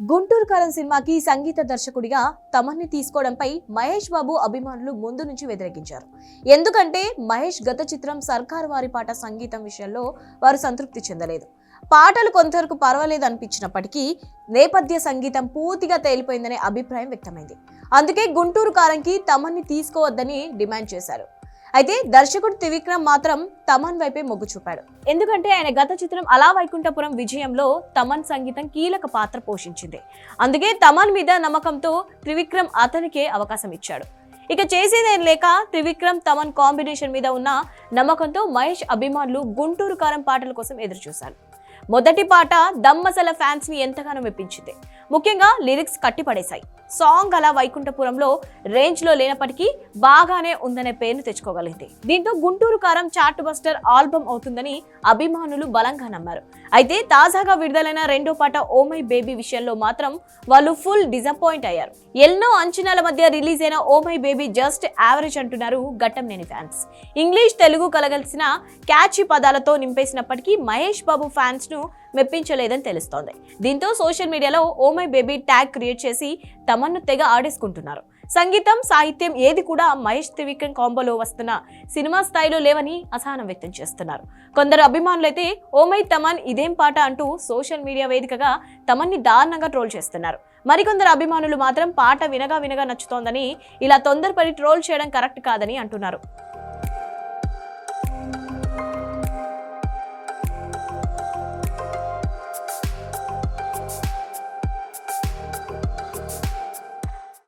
గుంటూరు కారం సినిమాకి సంగీత దర్శకుడిగా తమన్ని తీసుకోవడంపై మహేష్ బాబు అభిమానులు ముందు నుంచి వ్యతిరేకించారు. ఎందుకంటే మహేష్ గత చిత్రం సర్కార్ వారి పాట సంగీతం విషయంలో వారు సంతృప్తి చెందలేదు. పాటలు కొంతవరకు పర్వాలేదు అనిపించినప్పటికీ నేపథ్య సంగీతం పూర్తిగా తేలిపోయిందనే అభిప్రాయం వ్యక్తమైంది. అందుకే గుంటూరు కారంకి తమన్ని తీసుకోవద్దని డిమాండ్ చేశారు. అయితే దర్శకుడు త్రివిక్రమ్ మాత్రం తమన్ వైపే మొగ్గు చూపాడు. ఎందుకంటే ఆయన గత చిత్రం అలా వైకుంఠపురం విజయంలో తమన్ సంగీతం కీలక పాత్ర పోషించింది. అందుకే తమన్ మీద నమ్మకంతో త్రివిక్రమ్ అతనికే అవకాశం ఇచ్చాడు. ఇక చేసేదేం లేక త్రివిక్రమ్ తమన్ కాంబినేషన్ మీద ఉన్న నమ్మకంతో మహేష్ అభిమానులు గుంటూరు కారం పాటల కోసం ఎదురుచూశారు. మొదటి పాట దమ్మసల ఫ్యాన్స్ని ఎంతగానో మెప్పించింది. ముఖ్యంగా లిరిక్స్ కట్టిపడేశాయి. సాంగ్ అలా వైకుంఠపురంలో రేంజ్లో లేనప్పటికీ బాగానే ఉందనే పేరును తెచ్చుకోగలిగింది. దీంతో గుంటూరు కారం చార్ట్ బస్టర్ ఆల్బమ్ అవుతుందని అభిమానులు బలంగా నమ్మారు. అయితే తాజాగా విడుదలైన రెండో పాట ఓ మై బేబీ విషయంలో మాత్రం వాళ్ళు ఫుల్ డిసప్పాయింట్ అయ్యారు. ఎన్నో అంచనాల మధ్య రిలీజ్ అయిన oh my baby just average అంటున్నారు గట్టంనేని ఫ్యాన్స్. ఇంగ్లీష్ తెలుగు కలగలిసిన క్యాచీ పదాలతో నింపేసినప్పటికీ మహేష్ బాబు ఫ్యాన్స్ను మెప్పించలేదని తెలుస్తోంది. దీంతో సోషల్ మీడియాలో oh my baby tag create చేసి తమన్ను తెగ ఆడేసుకుంటున్నారు. సంగీతం సాహిత్యం ఏది కూడా మహేష్ త్రివిక్రమ్ కాంబోలో వస్తున్న సినిమా స్థాయిలో లేవని అసహనం వ్యక్తం చేస్తున్నారు. కొందరు అభిమానులైతే ఓమై తమన్ ఇదేం పాట అంటూ సోషల్ మీడియా వేదికగా తమన్ని దారుణంగా ట్రోల్ చేస్తున్నారు. మరికొందరు అభిమానులు మాత్రం పాట వినగా వినగా నచ్చుతోందని ఇలా తొందరపడి ట్రోల్ చేయడం కరెక్ట్ కాదని అంటున్నారు.